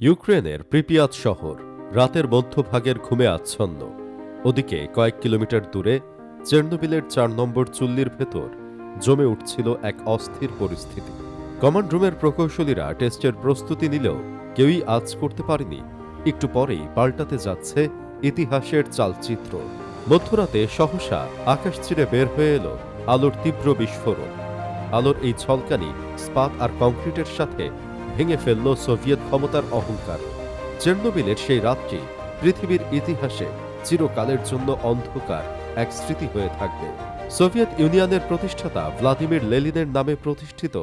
ইউক্রেনের প্রিপিয়াত শহর রাতের মধ্যভাগের ঘুমে আচ্ছন্ন। ওদিকে কয়েক কিলোমিটার দূরে চেরনোবিলের চার নম্বর চুল্লির ভেতর জমে উঠছিল এক অস্থির পরিস্থিতি। কমান্ড রুমের প্রকৌশলীরা টেস্টের প্রস্তুতি নিলেও কেউই আজ করতে পারেনি। একটু পরেই পাল্টাতে যাচ্ছে ইতিহাসের চালচিত্র। মধ্যরাতে সহসা আকাশ ছিঁড়ে বের হয়ে এলো আলোর তীব্র বিস্ফোরণ। আলোর এই ছলকানি স্পাত আর কংক্রিটের সাথে ভেঙে ফেলল সোভিয়েত ক্ষমতার অহংকার। চেরনোবিলের সেই রাতটি পৃথিবীর ইতিহাসে চিরকালের জন্য অন্ধকার এক স্মৃতি হয়ে থাকবে। সোভিয়েত ইউনিয়নের প্রতিষ্ঠাতা ভ্লাদিমির লেলিনের নামে প্রতিষ্ঠিত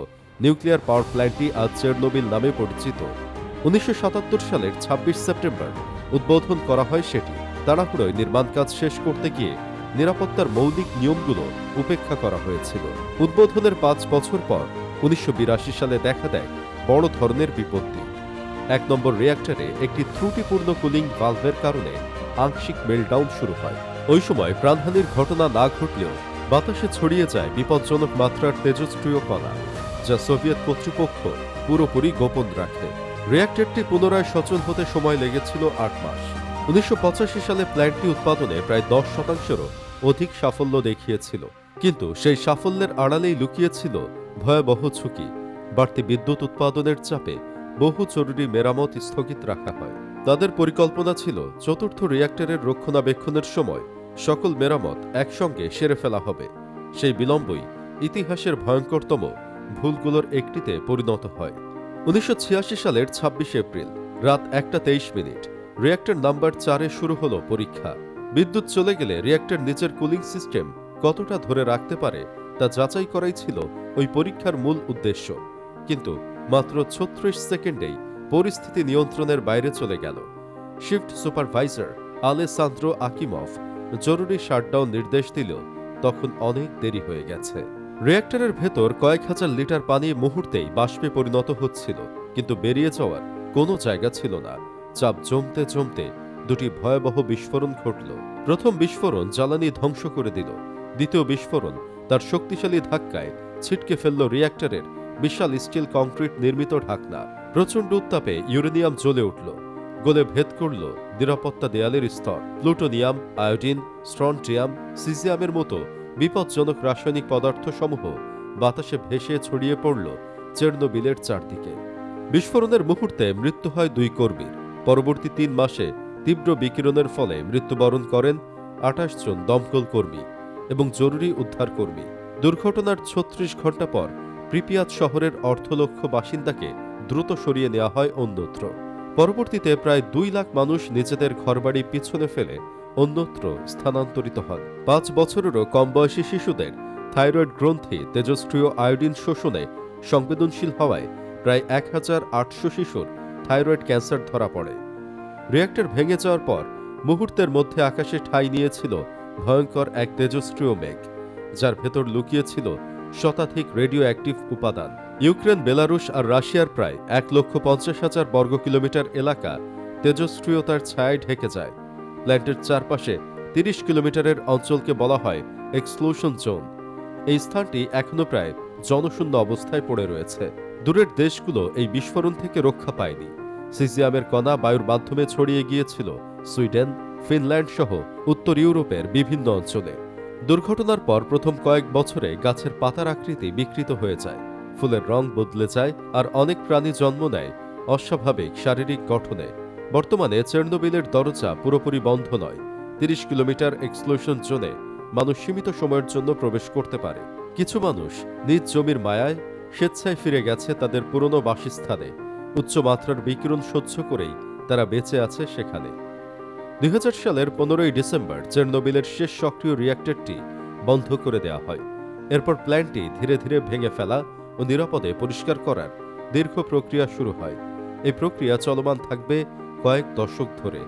নিউক্লিয়ার পাওয়ার প্ল্যান্টটি আজ চেরনোবিল নামে পরিচিত। উনিশশো সাতাত্তর সালের ২৬ সেপ্টেম্বর উদ্বোধন করা হয় সেটি। তাড়াহুড়োয় নির্মাণ কাজ শেষ করতে গিয়ে নিরাপত্তার মৌলিক নিয়মগুলো উপেক্ষা করা হয়েছিল। উদ্বোধনের পাঁচ বছর পর উনিশশো বিরাশি সালে দেখা দেয় বড় ধরনের বিপত্তি। এক নম্বর রিয়্যাক্টরে একটি ত্রুটিপূর্ণ কুলিং ভালভের কারণে আংশিক মেলডাউন শুরু হয়। ওই সময় প্রাণহানির ঘটনা না ঘটলেও বাতাসে ছড়িয়ে যায় বিপজ্জনক মাত্রার তেজস্ক্রিয় কণা, যা সোভিয়েত কর্তৃপক্ষ পুরোপুরি গোপন রাখে। রিয়্যাক্টরটি পুনরায় সচল হতে সময় লেগেছিল আট মাস। উনিশশো পঁচাশি সালে প্ল্যান্টটি উৎপাদনে প্রায় দশ শতাংশেরও অধিক সাফল্য দেখিয়েছিল। কিন্তু সেই সাফল্যের আড়ালেই লুকিয়েছিল ভয়াবহ ঝুঁকি। বাড়তি বিদ্যুৎ উৎপাদনের চাপে বহু জরুরি মেরামত স্থগিত রাখা হয়। তাদের পরিকল্পনা ছিল চতুর্থ রিয়্যাক্টরের রক্ষণাবেক্ষণের সময় সকল মেরামত একসঙ্গে সেরে ফেলা হবে। সেই বিলম্বই ইতিহাসের ভয়ঙ্করতম ভুলগুলোর একটিতে পরিণত হয়। উনিশশো ছিয়াশি সালের ২৬ এপ্রিল রাত একটা তেইশ মিনিট রিয়্যাক্টর নাম্বার চারে শুরু হলো পরীক্ষা। বিদ্যুৎ চলে গেলে রিয়্যাক্টর নিচের কুলিং সিস্টেম কতটা ধরে রাখতে পারে তা যাচাই করাই ছিল ওই পরীক্ষার মূল উদ্দেশ্য। কিন্তু মাত্র ছত্রিশ সেকেন্ডেই পরিস্থিতি নিয়ন্ত্রণের বাইরে চলে গেল। শিফট সুপারভাইজার আলেসান্দ্রো আকিমফ জরুরি শাটডাউন নির্দেশ দিলেও তখন অনেক দেরি হয়ে গেছে। রিয়্যাক্টরের ভেতর কয়েক হাজার লিটার পানি মুহূর্তেই বাষ্পে পরিণত হচ্ছিল, কিন্তু বেরিয়ে যাওয়ার কোনো জায়গা ছিল না। চাপ জমতে জমতে দুটি ভয়াবহ বিস্ফোরণ ঘটল। প্রথম বিস্ফোরণ জ্বালানি ধ্বংস করে দিল। দ্বিতীয় বিস্ফোরণ। তার শক্তিশালী ধাক্কায় ছিটকে ফেলল রিয়্যাক্টরের বিশাল স্টিল কংক্রিট নির্মিত ঢাকনা। প্রচণ্ড উত্তাপে ইউরেনিয়াম জ্বলে উঠল। গলে ভেদ করল নিরাপত্তা দেয়ালের স্তর। প্লুটোনিয়াম আয়োডিন স্ট্রন্টিয়াম সিজিয়ামের মতো বিপজ্জনক রাসায়নিক পদার্থসমূহ বাতাসে ভেসে ছড়িয়ে পড়ল চেরনোবিলের চারদিকে। বিস্ফোরণের মুহূর্তে মৃত্যু হয় দুই কর্মীর। পরবর্তী তিন মাসে তীব্র বিকিরণের ফলে মৃত্যুবরণ করেন আঠাশ জন দমকল কর্মী। এবং জরুরি উদ্ধার কর্মী দুর্ঘটনার ছত্রিশ ঘণ্টা পর প্রিপিয়াত শহরের অর্ধলক্ষ বাসিন্দাকে দ্রুত সরিয়ে নেওয়া হয় অন্যত্র। পরবর্তীতে প্রায় দুই লাখ মানুষ নিজেদের ঘরবাড়ি পিছনে ফেলে অন্যত্র স্থানান্তরিত হন। পাঁচ বছরেরও কম বয়সী শিশুদের থাইরয়েড গ্রন্থি, তেজস্ক্রিয় আয়োডিন শোষণে সংবেদনশীল হওয়ায় প্রায় এক হাজার আটশো শিশুর থাইরয়েড ক্যান্সার ধরা পড়ে। রিয়্যাক্টর ভেঙে যাওয়ার পর মুহূর্তের মধ্যে আকাশে ঠাঁই নিয়েছিল ভয়ঙ্কর এক তেজস্ক্রিয় মেঘ, যার ভেতর লুকিয়েছিল শতাধিক রেডিও অ্যাক্টিভ উপাদান। ইউক্রেন, বেলারুশ আর রাশিয়ার প্রায় এক লক্ষ পঞ্চাশ হাজার বর্গ কিলোমিটার এলাকা তেজস্ক্রিয়তার ছায়ায় ঢেকে যায়। প্ল্যান্টের চারপাশে তিরিশ কিলোমিটারের অঞ্চলকে বলা হয় এক্সক্লুশন জোন। এই স্থানটি এখনও প্রায় জনশূন্য অবস্থায় পড়ে রয়েছে। দূরের দেশগুলো এই বিস্ফোরণ থেকে রক্ষা পায়নি। সিজিয়ামের কণা বায়ুর মাধ্যমে ছড়িয়ে গিয়েছিল সুইডেন ফিনল্যান্ড সহ উত্তর ইউরোপের বিভিন্ন অঞ্চলে। দুর্ঘটনার পর প্রথম কয়েক বছরে গাছের পাতার আকৃতি বিকৃত হয়ে যায়। ফুলের রং বদলে যায় আর অনেক প্রাণী জন্ম নেয় অস্বাভাবিক শারীরিক গঠনে। বর্তমানে চেরনোবিলের দরজা পুরোপুরি বন্ধ নয়। তিরিশ কিলোমিটার এক্সক্লুশন জোনে মানুষ সীমিত সময়ের জন্য প্রবেশ করতে পারে। কিছু মানুষ নিজ জমির মায়ায় স্বেচ্ছায় ফিরে গেছে তাদের পুরনো বাসস্থানে। উচ্চমাত্রার বিকিরণ সহ্য করেই তারা বেঁচে আছে সেখানে। দুই হাজার সালের পনেরোই ডিসেম্বর চেরনোবিলের শেষ সক্রিয় রিয়্যাক্টরটি বন্ধ করে দেওয়া হয়। এরপর প্ল্যান্টটি ধীরে ধীরে ভেঙে ফেলা ও নিরাপদে পরিষ্কার করার দীর্ঘ প্রক্রিয়া শুরু হয়। এই প্রক্রিয়া চলমান থাকবে কয়েক দশক ধরে।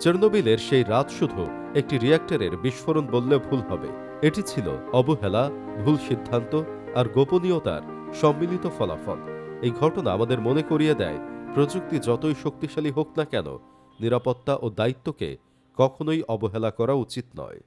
চেরনোবিলের সেই রাত শুধু একটি রিয়্যাক্টরের বিস্ফোরণ বললে ভুল হবে। এটি ছিল অবহেলা, ভুল সিদ্ধান্ত আর গোপনীয়তার সম্মিলিত ফলাফল। এই ঘটনা আমাদের মনে করিয়ে দেয়, প্রযুক্তি যতই শক্তিশালী হোক না কেন নিরাপত্তা ও দায়িত্বকে কখনোই অবহেলা করা উচিত নয়।